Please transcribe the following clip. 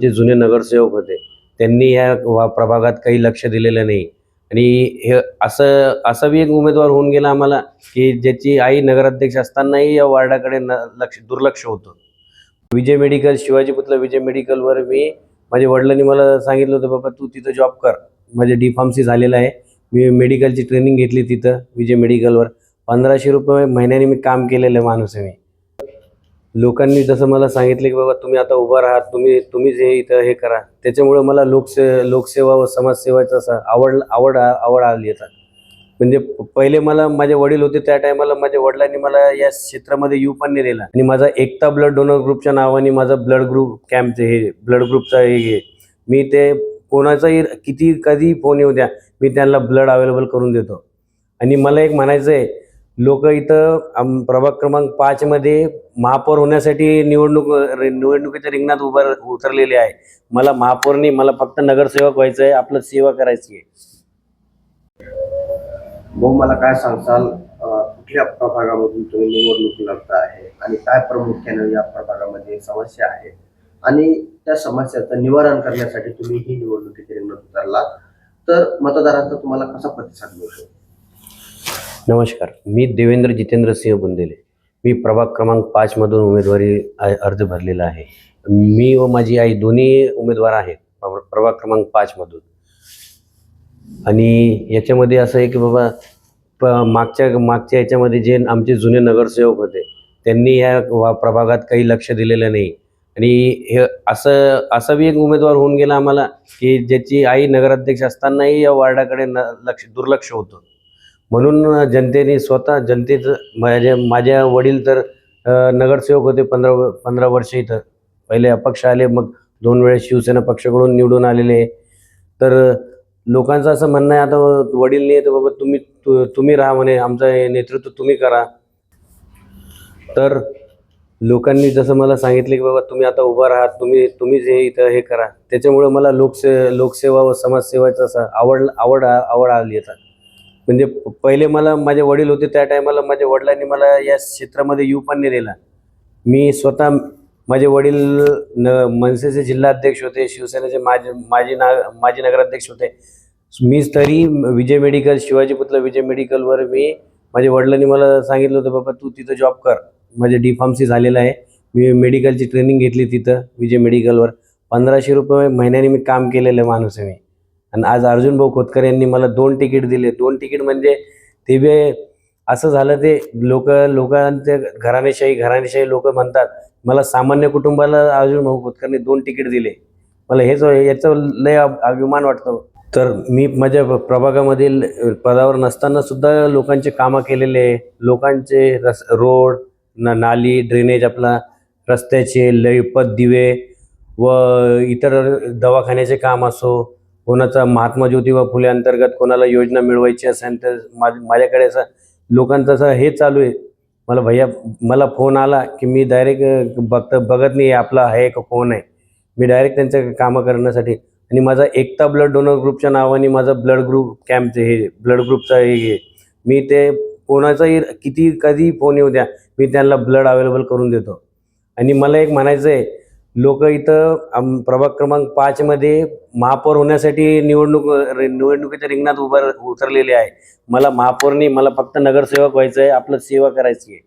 आमचे जुने नगरसेवक होते. त्यांनी या प्रभागात काही लक्ष दिलेलं नाही. आणि हे असं असा बी एक उमेदवार होऊन गेला आम्हाला की ज्याची आई नगराध्यक्ष असतानाही या वार्डाकडे न लक्ष दुर्लक्ष होतं. विजय मेडिकल शिवाजी पुतला विजय मेडिकलवर मी माझ्या वडिलांनी मला सांगितलं होतं बाबा तू तिथं जॉब कर. माझे डी फार्मसी झालेलं आहे. मी मेडिकलची ट्रेनिंग घेतली तिथं विजय मेडिकलवर. पंधराशे रुपये महिन्याने मी काम केलेलं माणूस आहे मी. लोकांनी जसं मला सांगितलं की बाबा तुम्ही आता उभा राहा तुम्ही तुम्हीच हे इथं हे करा. त्याच्यामुळे मला लोकसे लोकसेवा व समाजसेवाचा असं आवड आवड आवड आली येतात म्हणजे पहिले मला माझे वडील होते त्या टायमाला माझ्या वडिलांनी मला या क्षेत्रामध्ये येऊ पण नाही दिला आणि माझा एकता ब्लड डोनर ग्रुपच्या नावाने माझा ब्लड ग्रुप कॅम्पचे हे ब्लड ग्रुपचा हे हे. मी ते कोणाचाही किती कधी फोन येऊ द्या मी त्यांना ब्लड अवेलेबल करून देतो. आणि मला एक म्हणायचं आहे लोक इथं प्रभाग क्रमांक पाचमध्ये महापौर होण्यासाठी निवडणूक निवडणुकीच्या रिंगणात उभा उतरलेले आहे. मला महापौरनी मला फक्त नगरसेवक व्हायचं आहे आपलं सेवा करायची आहे. भाऊ मला काय सांगताल? कुठल्या प्रभागामधून तुम्ही निवडणूक लढता आहे? आणि काय प्रामुख्याने या प्रभागामध्ये समस्या आहे? आणि त्या समस्याचं निवारण करण्यासाठी तुम्ही ही निवडणुकीच्या रिंगणात उतरला तर मतदारांचा तुम्हाला कसा प्रतिसाद मिळू शकतो नमस्कार मी देवेंद्र जितेंद्र सिंह बुंदेले. मी प्रभाग क्रमांक पाचमधून उमेदवारी अर्ज भरलेला आहे. मी व माझी आई दोन्ही उमेदवार आहेत प्रभाग क्रमांक पाचमधून आणि याच्यामध्ये असं आहे की बाबा प मागच्या मागच्या याच्यामध्ये जे आमचे जुने नगरसेवक होते त्यांनी या वा प्रभागात काही लक्ष दिलेलं नाही. आणि हे असं असा बी एक उमेदवार होऊन गेला आम्हाला की ज्याची आई नगराध्यक्ष असतानाही या वार्डाकडे न लक्ष दुर्लक्ष होतं. म्हणून जनतेने स्वतः जनतेचं माझ्या माझ्या वडील तर नगरसेवक होते पंधरा पंधरा वर्ष इथं. पहिले अपक्ष आले मग दोन वेळेस शिवसेना पक्षाकडून निवडून आलेले. तर लोकांचं असं म्हणणं आहे आता वडील नाही तर बाबा तुम्ही तु- तुम्ही राहा म्हणे आमचं हे नेतृत्व तुम्ही करा. तर लोकांनी जसं मला सांगितलं की बाबा तुम्ही आता उभा राहा तुम्ही तुम्हीच हे इथं हे करा. त्याच्यामुळे मला लोकसे लोकसेवा व समाजसेवाचा असं आवड आवड आवड आली येतात म्हणजे प- पहिले मला माझे वडील होते त्या टायमाला माझ्या वडिलांनी मला या क्षेत्रामध्ये येऊ पण नाही दिला मी स्वतः माझे वडील न मनसेचे जिल्हाध्यक्ष होते शिवसेनेचे माजी माजी ना माजी नगराध्यक्ष होते. मीच तरी विजय मेडिकल शिवाजी पुतला विजय मेडिकलवर मी माझ्या वडिलांनी मला सांगितलं होतं बाबा तू तिथं जॉब कर. माझे डी फार्मसी झालेलं आहे. मी मेडिकलची ट्रेनिंग घेतली तिथं विजय मेडिकलवर पंधराशे रुपये महिन्याने मी काम केलेलं माणूस आहे मी. आणि आज अर्जुन भाऊ खोतकर यांनी मला दोन तिकीट दिले. दोन तिकीट म्हणजे ते असं झालं ते लोक लोकांचे घराणेशाही घराणेशाही लोक म्हणतात मला सामान्य कुटुंबाला अर्जुन भाऊ खोतकरने दोन तिकीट दिले. मला हेच याचं लय अभिमान वाटतो. तर मी माझ्या प्रभागामधील पदावर नसताना सुद्धा लोकांचे कामं केलेले आहे. लोकांचे रस रोड न नाली ड्रेनेज आपला रस्त्याचे लयपत दिवे व इतर दवाखान्याचे काम असो कोणाचा महात्मा ज्योतिबा फुले अंतर्गत कोणाला योजना मिळवायची असेल तर माझ्याकडे असं लोकांचं असं हे चालू आहे. मला भैया मला फोन आला की मी डायरेक्ट बघत बघत नाही आपला आहे का कोण आहे. मी डायरेक्ट त्यांचं कामं करण्यासाठी आणि माझा एकता ब्लड डोनर ग्रुपच्या नावाने माझा ब्लड ग्रुप कॅम्पचे हे ब्लड ग्रुपचा हे हे मी ते कोणाचाही किती कधी फोन येऊ द्या मी त्यांना ब्लड अवेलेबल करून देतो. आणि मला एक म्हणायचं आहे लोक इथं प्रभाग क्रमांक पाचमध्ये महापौर होण्यासाठी निवडणूक निवडणुकीच्या रिंगणात उभं उतरलेले आहे मला महापौरनी मला फक्त नगरसेवक व्हायचं आहे आपलं सेवा करायची आहे